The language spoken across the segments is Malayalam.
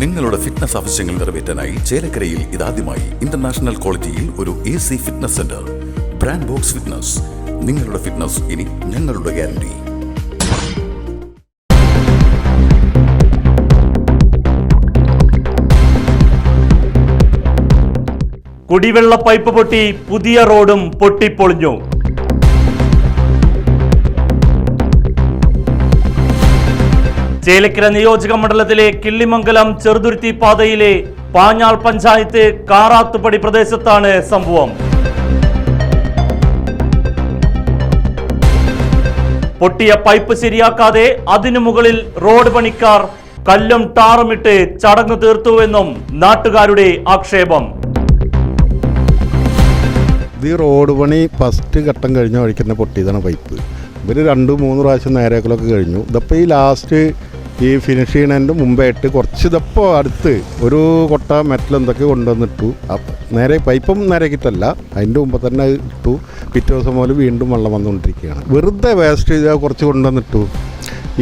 നിങ്ങളുടെ ഫിറ്റ്നസ് ആവശ്യങ്ങൾ നിറവേറ്റാനായി ചേലക്കരയിൽ ഇതാദ്യമായി ഇന്റർനാഷണൽ ക്വാളിറ്റിയിൽ ഒരു A C fitness centre brand Box Fitness നിങ്ങളുടെ ഫിറ്റ്നസ് ഇനി ഞങ്ങളുടെ ഗ്യാരണ്ടി കുടിവെള്ള പൈപ്പ് പൊട്ടി പുതിയ റോഡും പൊട്ടിപ്പൊളിഞ്ഞു. ചേലക്കര നിയോജക മണ്ഡലത്തിലെ കിള്ളിമംഗലം ചെറുതുരുത്തി പാതയിലെ പാഞ്ഞാൾ പഞ്ചായത്ത് കാറാത്തുപടി പ്രദേശത്താണ് സംഭവം. പൊട്ടിയ പൈപ്പ് ശരിയാക്കാതെ അതിനു മുകളിൽ റോഡ് പണിക്കാർ കല്ലും ടാറുമിട്ട് ചടങ്ങ് തീർത്തുവെന്നും നാട്ടുകാരുടെ ആക്ഷേപം. ഈ റോഡ് പണി ഫസ്റ്റ് ഘട്ടം കഴിഞ്ഞ വഴിക്ക് പൊട്ടിയതാണ് പൈപ്പ്. ഇവർ രണ്ട് മൂന്ന് പ്രാവശ്യം നേരേക്കലൊക്കെ കഴിഞ്ഞു. ഇതപ്പോൾ ഈ ലാസ്റ്റ് ഈ ഫിനിഷ് ചെയ്യണതിന്റെ മുമ്പായിട്ട് കുറച്ച് ഇതപ്പോൾ അടുത്ത് ഒരു കൊട്ട മെറ്റൽ എന്തൊക്കെ കൊണ്ടുവന്നിട്ടു. നേരെ പൈപ്പും നേരെക്കിട്ടല്ല അതിന്റെ മുമ്പ് തന്നെ ഇട്ടു. പിറ്റേ ദിവസം മുതൽ വീണ്ടും വെള്ളം വന്നുകൊണ്ടിരിക്കുകയാണ്. വെറുതെ വേസ്റ്റ് ചെയ്താൽ കുറച്ച് കൊണ്ടുവന്നിട്ടു.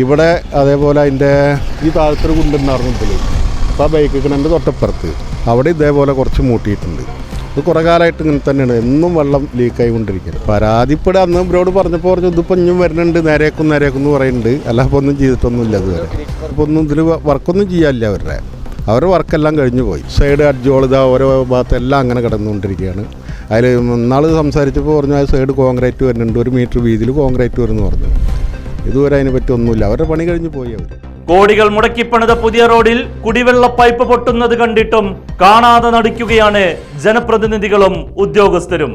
ഇവിടെ അതേപോലെ അതിന്റെ ഈ താഴത്തൊരു കുണ്ടുണ്ടായിരുന്നു ഇതിൽ ആ ബൈക്ക് കിണന്റെ തൊട്ടപ്പുറത്ത്. അവിടെ ഇതേപോലെ കുറച്ച് മൂട്ടിയിട്ടുണ്ട്. ഇത് കുറേ കാലമായിട്ട് ഇങ്ങനെ തന്നെയാണ്. എന്നും വെള്ളം ലീക്കായി കൊണ്ടിരിക്കുന്നത് പരാതിപ്പെടെ അന്ന് ഇവരോട് പറഞ്ഞപ്പോൾ പറഞ്ഞു ഇതിപ്പോൾ ഇഞ്ഞും വരുന്നുണ്ട് നേരേക്കും നേരേക്കും എന്ന് പറയുന്നുണ്ട്. അല്ല അപ്പോൾ ഒന്നും ചെയ്തിട്ടൊന്നുമില്ല ഇതുവരെ. അപ്പോൾ ഒന്നും ഇതിൽ വർക്കൊന്നും ചെയ്യാനില്ല അവരുടെ. അവരുടെ വർക്കെല്ലാം കഴിഞ്ഞു പോയി. സൈഡ് അഡ്ജോളിത ഓരോ ഓരോ ഭാഗത്തെല്ലാം അങ്ങനെ കിടന്നുകൊണ്ടിരിക്കുകയാണ്. അതിൽ നാൾ സംസാരിച്ചപ്പോൾ പറഞ്ഞു ആ സൈഡ് കോൺക്രീറ്റ് വരുന്നുണ്ട്. ഒരു മീറ്റർ വീതിയിൽ കോൺക്രീറ്റ് വരുന്നു പറഞ്ഞു. ഇതുവരെ അതിനെ പറ്റി ഒന്നുമില്ല. അവരുടെ പണി കഴിഞ്ഞ് പോയി അവർ കോടികൾ മുടക്കിപ്പണിത പുതിയ റോഡിൽ കുടിവെള്ള പൈപ്പ് പൊട്ടുന്നത് കണ്ടിട്ടും കാണാതെ നടിക്കുകയാണ് ജനപ്രതിനിധികളും ഉദ്യോഗസ്ഥരും.